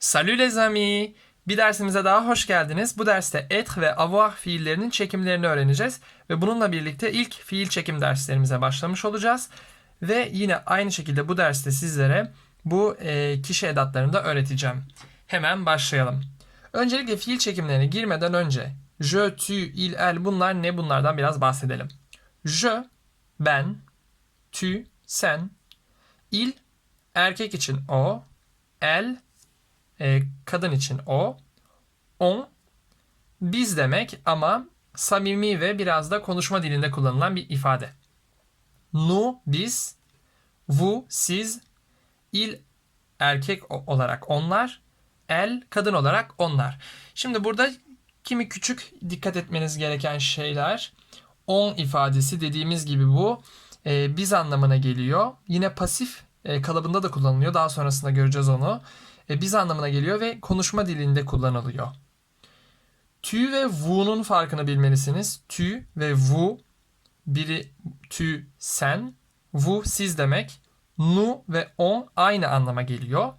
Salut les amis. Bir dersimize daha hoş geldiniz. Bu derste être ve avoir fiillerinin çekimlerini öğreneceğiz ve bununla birlikte ilk fiil çekim derslerimize başlamış olacağız. Ve yine aynı şekilde bu derste sizlere bu e, kişi edatlarını da öğreteceğim. Hemen başlayalım. Öncelikle fiil çekimlerine girmeden önce je, tu, il, elle bunlar ne bunlardan biraz bahsedelim. Je, ben, tu, sen, il, erkek için o, el, e, kadın için o. On biz demek ama samimi ve biraz da konuşma dilinde kullanılan bir ifade. Nous biz, vous siz, il erkek olarak onlar, el kadın olarak onlar. Şimdi burada kimi küçük dikkat etmeniz gereken şeyler. On ifadesi dediğimiz gibi bu e, biz anlamına geliyor. Yine pasif e, kalıbında da kullanılıyor. Daha sonrasında göreceğiz onu. E, biz anlamına geliyor ve konuşma dilinde kullanılıyor. Tu ve vu'nun farkını bilmelisiniz. Tu ve vu biri tu sen, vu siz demek. Nu ve on aynı anlama geliyor.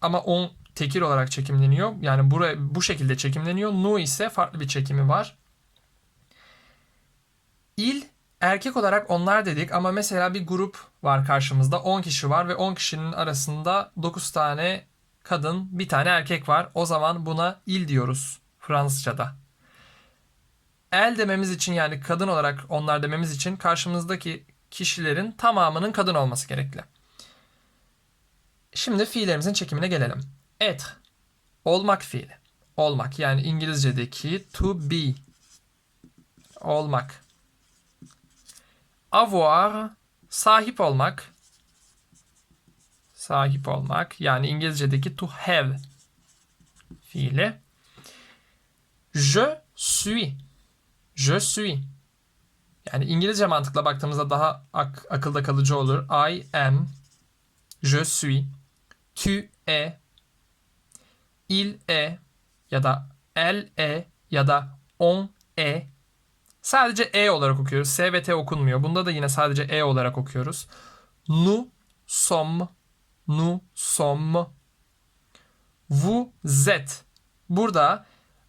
Ama on tekil olarak çekimleniyor. Yani buraya bu şekilde çekimleniyor. Nu ise farklı bir çekimi var. Il erkek olarak onlar dedik ama mesela bir grup var karşımızda 10 kişi var ve 10 kişinin arasında 9 tane kadın bir tane erkek var. O zaman buna il diyoruz Fransızca'da. El dememiz için yani kadın olarak onlar dememiz için karşımızdaki kişilerin tamamının kadın olması gerekli. Şimdi fiillerimizin çekimine gelelim. Être olmak fiili. Olmak yani İngilizce'deki to be olmak. Avoir sahip olmak. Sahip olmak yani İngilizce'deki to have fiili. Je suis. Je suis. Yani İngilizce mantıkla baktığımızda daha ak- akılda kalıcı olur. I am. Je suis. Tu es. Il est ya da elle est ya da on est. Sadece E olarak okuyoruz. S ve T okunmuyor. Bunda da yine sadece E olarak okuyoruz. Nous sommes. Nous sommes. Vous êtes. Burada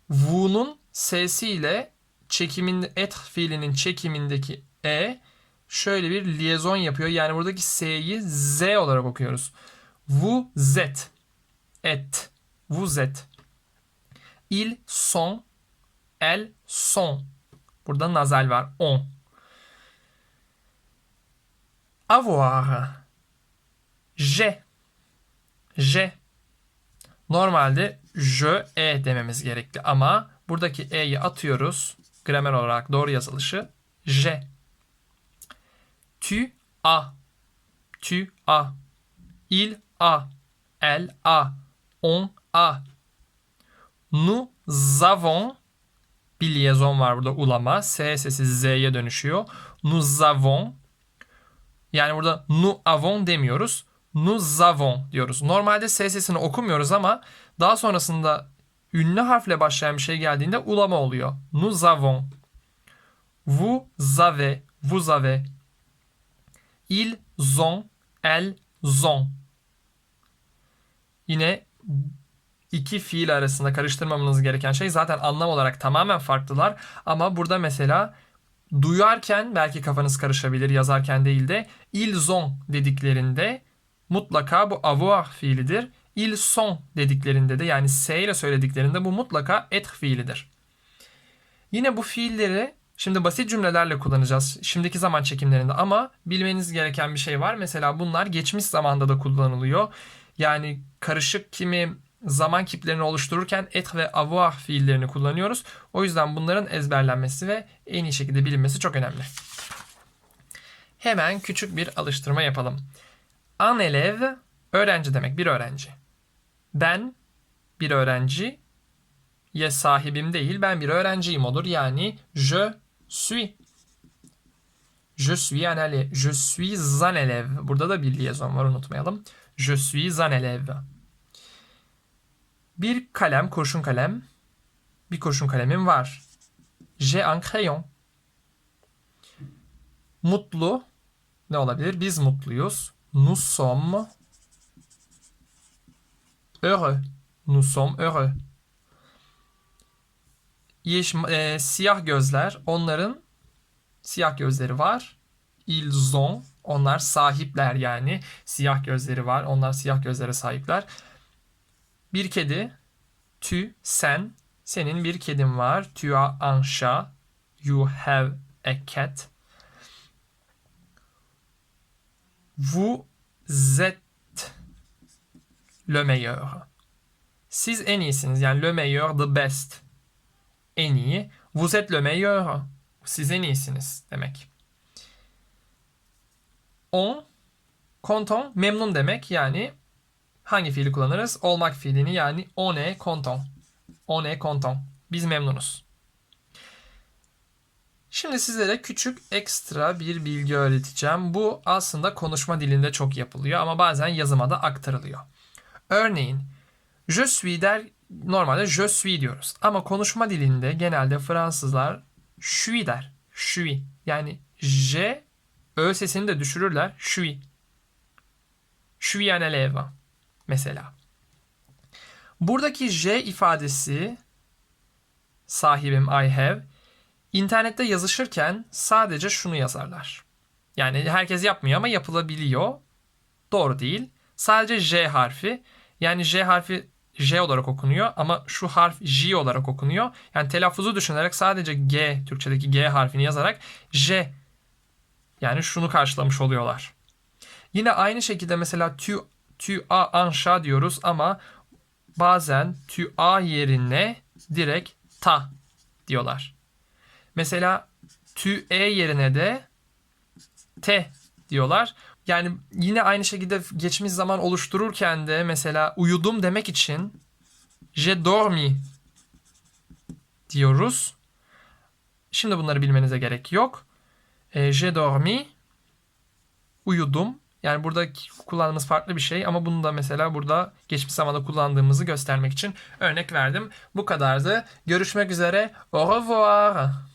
vu'nun sesiyle çekimin et fiilinin çekimindeki e şöyle bir liaison yapıyor. Yani buradaki s'yi z olarak okuyoruz. Vous êtes. Et. Vous êtes. Ils sont. Elles sont. Burada nazal var. On. Avoir. J'ai. J'ai. Normalde je e dememiz gerekli ama buradaki e'yi atıyoruz. Gramer olarak doğru yazılışı je. Tu as. Tu as. Il a. Elle a. On a. Nous avons bir liaison var burada ulama. S sesi Z'ye dönüşüyor. Nous avons yani burada nous avons demiyoruz. Nous avons diyoruz. Normalde S sesini okumuyoruz ama daha sonrasında ünlü harfle başlayan bir şey geldiğinde ulama oluyor. Nous avons. Vous avez. Vous avez. Ils ont. Elles ont. Yine iki fiil arasında karıştırmamanız gereken şey zaten anlam olarak tamamen farklılar. Ama burada mesela duyarken belki kafanız karışabilir yazarken değil de ils ont dediklerinde mutlaka bu avoir fiilidir. Ils sont dediklerinde de yani s ile söylediklerinde bu mutlaka être fiilidir. Yine bu fiilleri şimdi basit cümlelerle kullanacağız şimdiki zaman çekimlerinde ama bilmeniz gereken bir şey var. Mesela bunlar geçmiş zamanda da kullanılıyor. Yani karışık kimi zaman kiplerini oluştururken être ve avoir fiillerini kullanıyoruz. O yüzden bunların ezberlenmesi ve en iyi şekilde bilinmesi çok önemli. Hemen küçük bir alıştırma yapalım. Un élève öğrenci demek bir öğrenci. Ben bir öğrenci ya sahibim değil ben bir öğrenciyim olur. Yani je suis. Je suis un élève. Je suis un élève. Burada da bir liaison var unutmayalım. Je suis un élève. Bir kalem, kurşun kalem. Bir kurşun kalemim var. J'ai un crayon. Mutlu ne olabilir? Biz mutluyuz. Nous sommes heureux. Nous sommes heureux. Yeş, e, siyah gözler. Onların siyah gözleri var. Ils ont. Onlar sahipler yani. Siyah gözleri var. Onlar siyah gözlere sahipler. Bir kedi. Tu, sen. Senin bir kedin var. Tu as un chat. You have a cat. Vous êtes le meilleur. Siz en. Yani le meilleur, the best. En. Vous êtes le meilleur. Siz en demek. On, content, memnun demek. Yani hangi fiili kullanırız? Olmak fiilini yani on est content. On est content. Biz memnunuz. Şimdi sizlere küçük ekstra bir bilgi öğreteceğim. Bu aslında konuşma dilinde çok yapılıyor ama bazen yazıma da aktarılıyor. Örneğin je suis der normalde je suis diyoruz. Ama konuşma dilinde genelde Fransızlar suis der. Suis. Yani j ö sesini de düşürürler. Suis. Suis un élève mesela. Buradaki j ifadesi sahibim I have İnternette yazışırken sadece şunu yazarlar. Yani herkes yapmıyor ama yapılabiliyor. Doğru değil. Sadece J harfi. Yani J harfi J olarak okunuyor ama şu harf J olarak okunuyor. Yani telaffuzu düşünerek sadece G, Türkçedeki G harfini yazarak J yani şunu karşılamış oluyorlar. Yine aynı şekilde mesela tu, tu a anşa diyoruz ama bazen tu a yerine direkt ta diyorlar. Mesela tü e yerine de te diyorlar. Yani yine aynı şekilde geçmiş zaman oluştururken de mesela uyudum demek için je dormi diyoruz. Şimdi bunları bilmenize gerek yok. E, je dormi uyudum. Yani burada kullandığımız farklı bir şey ama bunu da mesela burada geçmiş zamanda kullandığımızı göstermek için örnek verdim. Bu kadardı. Görüşmek üzere. Au revoir.